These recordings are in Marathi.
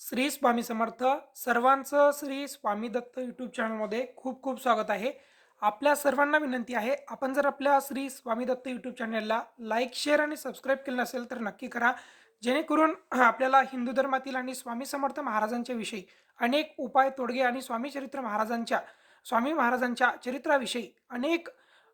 श्री स्वामी समर्थ. सर्वांचं श्री स्वामी दत्त यूट्यूब चॅनलमध्ये खूप खूप स्वागत आहे. आपल्या सर्वांना विनंती आहे आपण जर आपल्या श्री स्वामी दत्त यूट्यूब चॅनलला लाईक शेअर आणि सबस्क्राईब केलं नसेल तर नक्की करा. जेणेकरून आपल्याला हिंदू धर्मातील आणि स्वामी समर्थ महाराजांच्या विषयी अनेक उपाय तोडगे आणि स्वामी चरित्र महाराजांच्या स्वामी महाराजांच्या चरित्राविषयी अनेक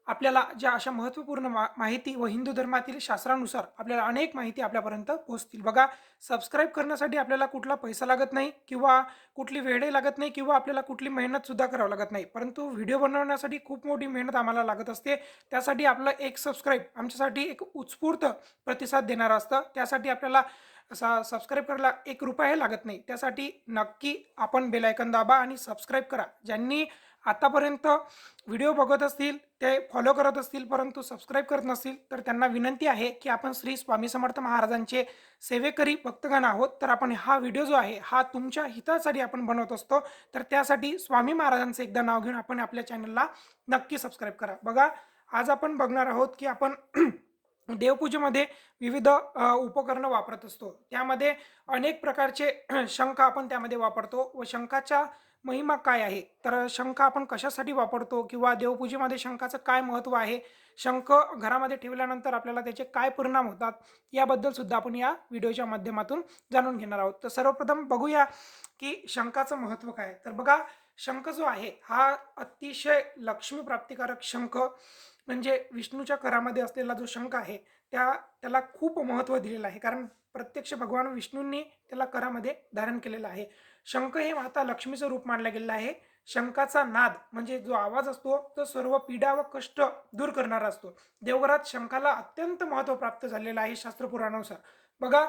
आपल्याला ज्या अशा महत्त्वपूर्ण मा माहिती व हिंदू धर्मातील शास्त्रानुसार आपल्याला अनेक माहिती आपल्यापर्यंत पोहोचतील. बघा सबस्क्राईब करण्यासाठी आपल्याला कुठला पैसा लागत नाही किंवा कुठली वेळही लागत नाही किंवा आपल्याला कुठली मेहनतसुद्धा करावं लागत नाही. परंतु व्हिडिओ बनवण्यासाठी खूप मोठी मेहनत आम्हाला लागत असते. त्यासाठी आपलं एक सबस्क्राईब आमच्यासाठी एक उत्स्फूर्त प्रतिसाद देणारं असतं. त्यासाठी आपल्याला असा सबस्क्राईब करायला एक रुपयाही लागत नाही. त्यासाठी नक्की आपण बेलायकन दाबा आणि सबस्क्राईब करा. ज्यांनी आतापर्यंत व्हिडिओ बघत असतील ते फॉलो करत असतील परंतु सबस्क्राईब करत नसतील तर त्यांना विनंती आहे की आपण श्री स्वामी समर्थ महाराजांचे सेवेकरी भक्तगण आहोत. तर आपण हा व्हिडिओ जो आहे हा तुमच्या हितासाठी आपण बनवत असतो. तर त्यासाठी स्वामी महाराजांचं एकदा नाव घेऊन आपण आपल्या चॅनलला नक्की सबस्क्राईब करा. बघा आज आपण बघणार आहोत की आपण देवपूजेमध्ये विविध उपकरणं वापरत असतो. त्यामध्ये अनेक प्रकारचे शंख आपण त्यामध्ये वापरतो व शंखाच्या महिमा काय आहे? तर शंख आपण कशासाठी वापरतो किंवा देवपूजेमध्ये शंखाचं काय महत्त्व आहे? शंख घरामध्ये ठेवल्यानंतर आपल्याला त्याचे काय परिणाम होतात? याबद्दल सुद्धा आपण या व्हिडिओच्या माध्यमातून जाणून घेणार आहोत. तर सर्वप्रथम बघूया की शंखाचं महत्त्व काय तर बघा शंख जो आहे हा अतिशय लक्ष्मी प्राप्तिकारक शंख म्हणजे विष्णूच्या करामध्ये असलेला जो शंख आहे त्या त्याला खूप महत्त्व दिलेलं आहे. कारण प्रत्यक्ष भगवान विष्णूंनी त्याला करामध्ये धारण केलेलं आहे. शंख हे माता लक्ष्मीचं रूप मानलं गेलेलं आहे. शंखाचा नाद म्हणजे जो आवाज असतो तो सर्व पीडा व कष्ट दूर करणारा असतो. देवघरात शंखाला अत्यंत महत्त्व प्राप्त झालेलं आहे शास्त्रपुराणानुसार बघा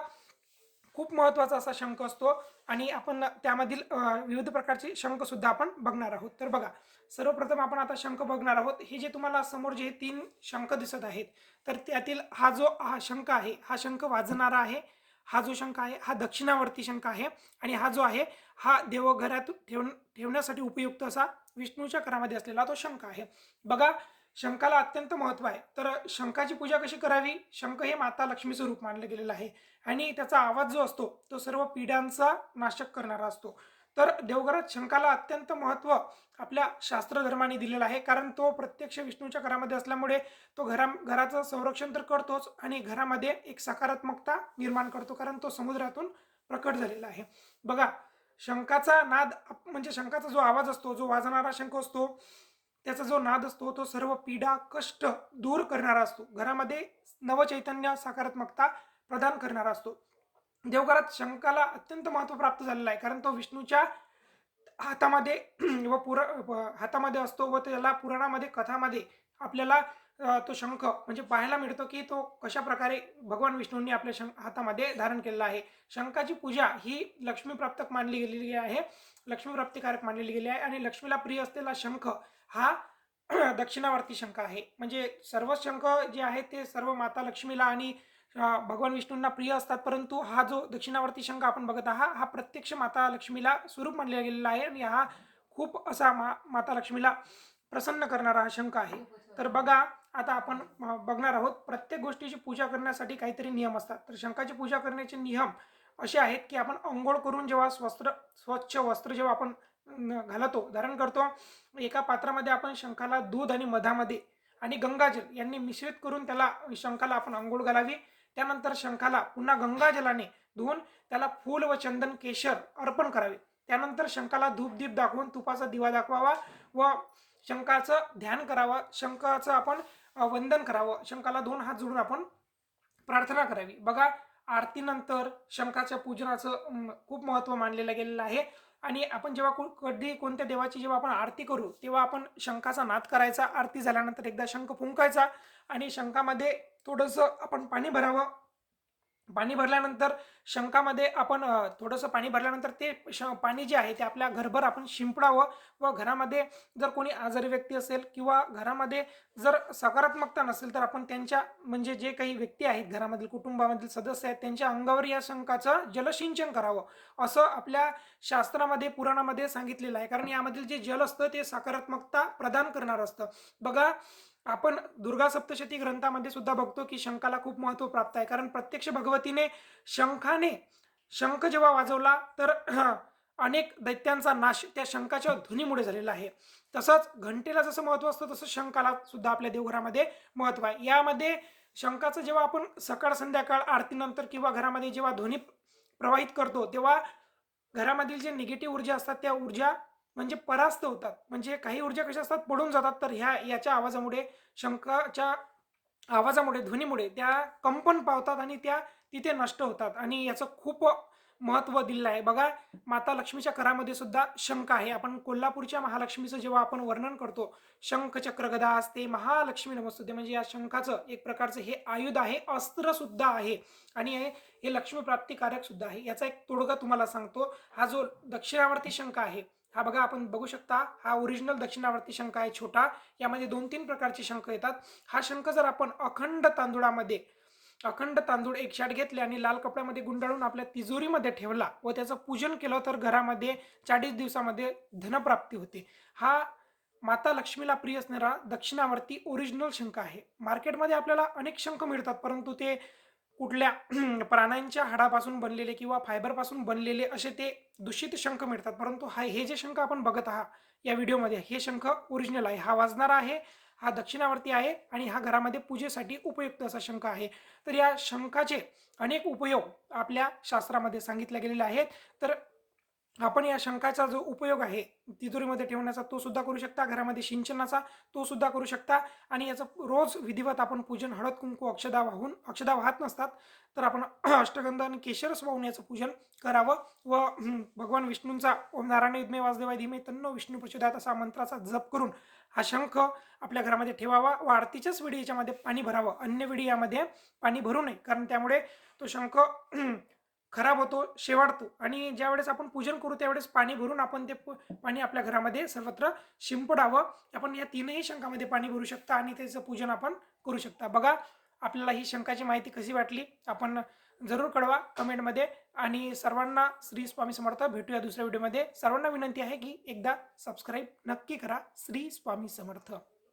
खूप महत्त्वाचा असा शंख असतो आणि आपण त्यामधील विविध प्रकारचे शंखसुद्धा आपण बघणार आहोत. तर बघा सर्वप्रथम आपण आता शंख बघणार आहोत. हे जे तुम्हाला समोर जे तीन शंख दिसत आहेत तर त्यातील हा जो हा शंख आहे हा शंख वाजणारा आहे. हा जो शंख आहे हा दक्षिणावर्ती शंख आहे आणि हा जो आहे हा देवघरात ठेव ठेवण्यासाठी उपयुक्त असा विष्णूच्या करामध्ये असलेला तो शंख आहे. बघा शंखाला अत्यंत महत्त्व आहे. तर शंखाची पूजा कशी करावी? शंख हे माता लक्ष्मीचं रूप मानलं गेलेलं आहे आणि त्याचा आवाज जो असतो तो सर्व पिढ्यांचा नाशक करणारा असतो. तर देवघरात शंखाला अत्यंत महत्त्व आपल्या शास्त्रधर्माने दिलेलं आहे. कारण तो प्रत्यक्ष विष्णूच्या घरामध्ये असल्यामुळे तो घरा घराचं संरक्षण तर करतोच आणि घरामध्ये एक सकारात्मकता निर्माण करतो. कारण तो समुद्रातून प्रकट झालेला आहे. बघा शंखाचा नाद म्हणजे शंखाचा जो आवाज असतो जो वाजणारा शंख असतो त्याचा जो नाद असतो तो सर्व पीडा कष्ट दूर करणारा असतो. घरामध्ये नवचैतन्य सकारात्मकता प्रदान करणारा असतो. देवघरात शंखाला अत्यंत महत्त्व प्राप्त झालेलं आहे. कारण तो विष्णूच्या हातामध्ये व पुरा हातामध्ये असतो व त्याला पुराणामध्ये कथामध्ये आपल्याला तो शंख म्हणजे पाहायला मिळतो की तो कशा प्रकारे भगवान विष्णूंनी आपल्या शंख हातामध्ये धारण केलेला आहे. शंखाची पूजा ही लक्ष्मीप्राप्तक मानली गेलेली आहे. लक्ष्मीप्राप्तिकारक मानलेली गेली आहे आणि लक्ष्मीला प्रिय असलेला शंख हा दक्षिणावर्ती शंख आहे. म्हणजे सर्व शंख जे आहेत ते सर्व माता लक्ष्मीला आणि भगवान विष्णूंना प्रिय असतात परंतु हा जो दक्षिणावर्ती शंख आपण बघत आहात हा प्रत्यक्ष माता लक्ष्मीला स्वरूप मानला गेलेला आहे आणि हा खूप असा मा माता लक्ष्मीला प्रसन्न करणारा हा शंख आहे. तर बघा आता आपण बघणार आहोत प्रत्येक गोष्टीची पूजा करण्यासाठी काहीतरी नियम असतात. तर शंखाची पूजा करण्याचे नियम असे आहेत की आपण अंघोळ करून जेव्हा स्वस्त्र स्वच्छ वस्त्र जेव्हा आपण घालतो धारण करतो एका पात्रामध्ये आपण शंखाला दूध आणि मधामध्ये आणि गंगाजल यांनी मिश्रित करून त्याला शंखाला आपण अंघोळ घालावी. त्यानंतर शंखाला पुन्हा गंगाजलाने धुवून त्याला फूल व चंदन केशर अर्पण करावे. त्यानंतर शंखाला धूपदीप दाखवून तुपाचा दिवा दाखवावा व शंखाचं ध्यान करावं. शंखाचं आपण वंदन करावं. शंखाला दोन हात जोडून आपण प्रार्थना करावी. बघा आरतीनंतर शंखाच्या पूजनाचं खूप महत्त्व मानलेलं गेलेलं आहे. आणि आपण जेव्हा कधी कोणत्या देवाची जेव्हा आपण आरती करू तेव्हा आपण शंखाचा नाद करायचा. आरती झाल्यानंतर एकदा शंख फुंकायचा आणि शंखामध्ये थोडंसं आपण पाणी भरावं. पाणी भरल्यानंतर शंखामध्ये आपण थोडंसं पाणी भरल्यानंतर ते श पाणी जे आहे ते आपल्या घरभर आपण शिंपडावं व घरामध्ये जर कोणी आजारी व्यक्ती असेल किंवा घरामध्ये जर सकारात्मकता नसेल तर आपण त्यांच्या म्हणजे जे काही व्यक्ती आहेत घरामधील कुटुंबामधील सदस्य आहेत त्यांच्या अंगावर या शंकाचं जलसिंचन करावं. असं आपल्या शास्त्रामध्ये पुराणामध्ये सांगितलेलं आहे. कारण यामधील जे जल असतं ते सकारात्मकता प्रदान करणार असतं. बघा आपण दुर्गा सप्तशती ग्रंथामध्ये सुद्धा बघतो की शंखाला खूप महत्त्व प्राप्त आहे. कारण प्रत्यक्ष भगवतीने शंखा शंखाने शंख जेव्हा वाजवला तर अनेक दैत्यांचा नाश त्या शंखाच्या ध्वनीमुळे झालेला आहे. तसंच घंटेला जसं महत्त्व असतं तसं शंखाला सुद्धा आपल्या देवघरामध्ये महत्त्व आहे. यामध्ये शंखाचं जेव्हा आपण सकाळ संध्याकाळ आरतीनंतर किंवा घरामध्ये जेव्हा ध्वनी प्रवाहित करतो तेव्हा घरामधील जे निगेटिव्ह ऊर्जा असतात त्या ऊर्जा म्हणजे परास्त होतात. म्हणजे काही ऊर्जा कशा असतात? पडून जातात. तर ह्या याच्या आवाजामुळे शंखाच्या आवाजामुळे ध्वनीमुळे त्या कंपन पावतात आणि त्या तिथे नष्ट होतात. आणि याचं खूप महत्त्व दिलेलं आहे. बघा माता लक्ष्मीच्या करामध्ये सुद्धा शंख आहे. आपण कोल्हापूरच्या महालक्ष्मीचं जेव्हा आपण वर्णन करतो शंख चक्रगदा असते महालक्ष्मी नमस्तुते. म्हणजे या शंखाचं एक प्रकारचं हे आयुध आहे अस्त्र सुद्धा आहे. आणि हे हे लक्ष्मी प्राप्तिकारक सुद्धा आहे. याचा एक तोडगा तुम्हाला सांगतो. हा जो दक्षिणावर्ती शंख आहे हा बघा आपण बघू शकता. हा ओरिजिनल दक्षिणावर्ती शंख आहे छोटा. यामध्ये दोन तीन प्रकारचे शंख येतात. हा शंख जर आपण अखंड तांदुळामध्ये अखंड तांदूळ एक शाट घेतले आणि लाल कपड्यामध्ये गुंडाळून आपल्या तिजोरीमध्ये ठेवला व त्याचं पूजन केलं तर घरामध्ये चाळीस दिवसामध्ये धनप्राप्ती होते. हा माता लक्ष्मीला प्रिय असणारा दक्षिणावरती ओरिजिनल शंख आहे. मार्केटमध्ये आपल्याला अनेक शंख मिळतात परंतु ते कुठल्या प्राण्यांच्या हाडापासून बनलेले किंवा फायबरपासून बनलेले असे ते दूषित शंख मिळतात. परंतु हा हे जे शंख आपण बघत आहात या व्हिडिओमध्ये हे शंख ओरिजिनल आहे. हा वाजणारा आहे. हा दक्षिणावर्ती आहे आणि हा घरामध्ये पूजेसाठी उपयुक्त असा शंख आहे. तर या शंखाचे अनेक उपयोग आपल्या शास्त्रामध्ये सांगितले गेलेले आहेत. तर आपण या शंखाचा जो उपयोग आहे तिजोरीमध्ये ठेवण्याचा तो सुद्धा करू शकता. घरामध्ये सिंचनाचा तो सुद्धा करू शकता. आणि याचं रोज विधिवत आपण पूजन हळद कुंकू अक्षदा वाहून अक्षदा वाहत नसतात. तर आपण अष्टगंध आणि केशरस वाहून याचं पूजन करावं व भगवान विष्णूंचा ओम नारायण युद्मे वासदेवाय धीमे तन्नो विष्णू प्रचोदात असा मंत्राचा जप करून हा शंख आपल्या घरामध्ये ठेवावा. व आरतीच्याच वेळी याच्यामध्ये पाणी भरावं. अन्य वेळी यामध्ये पाणी भरू नये. कारण त्यामुळे तो शंख खराब होतो शेवाळतो. आणि ज्यावेळेस आपण पूजन करू त्यावेळेस पाणी भरून आपण ते पाणी आपल्या घरामध्ये सर्वत्र शिंपडावं. आपण या तीनही शंखामध्ये पाणी भरू शकता आणि त्याचं पूजन आपण करू शकता. बघा आपल्याला ही शंकाची माहिती कशी वाटली आपण जरूर कळवा कमेंटमध्ये. आणि सर्वांना श्री स्वामी समर्थ भेटूया दुसऱ्या व्हिडिओमध्ये. सर्वांना विनंती आहे की एकदा सबस्क्राईब नक्की करा. श्री स्वामी समर्थ.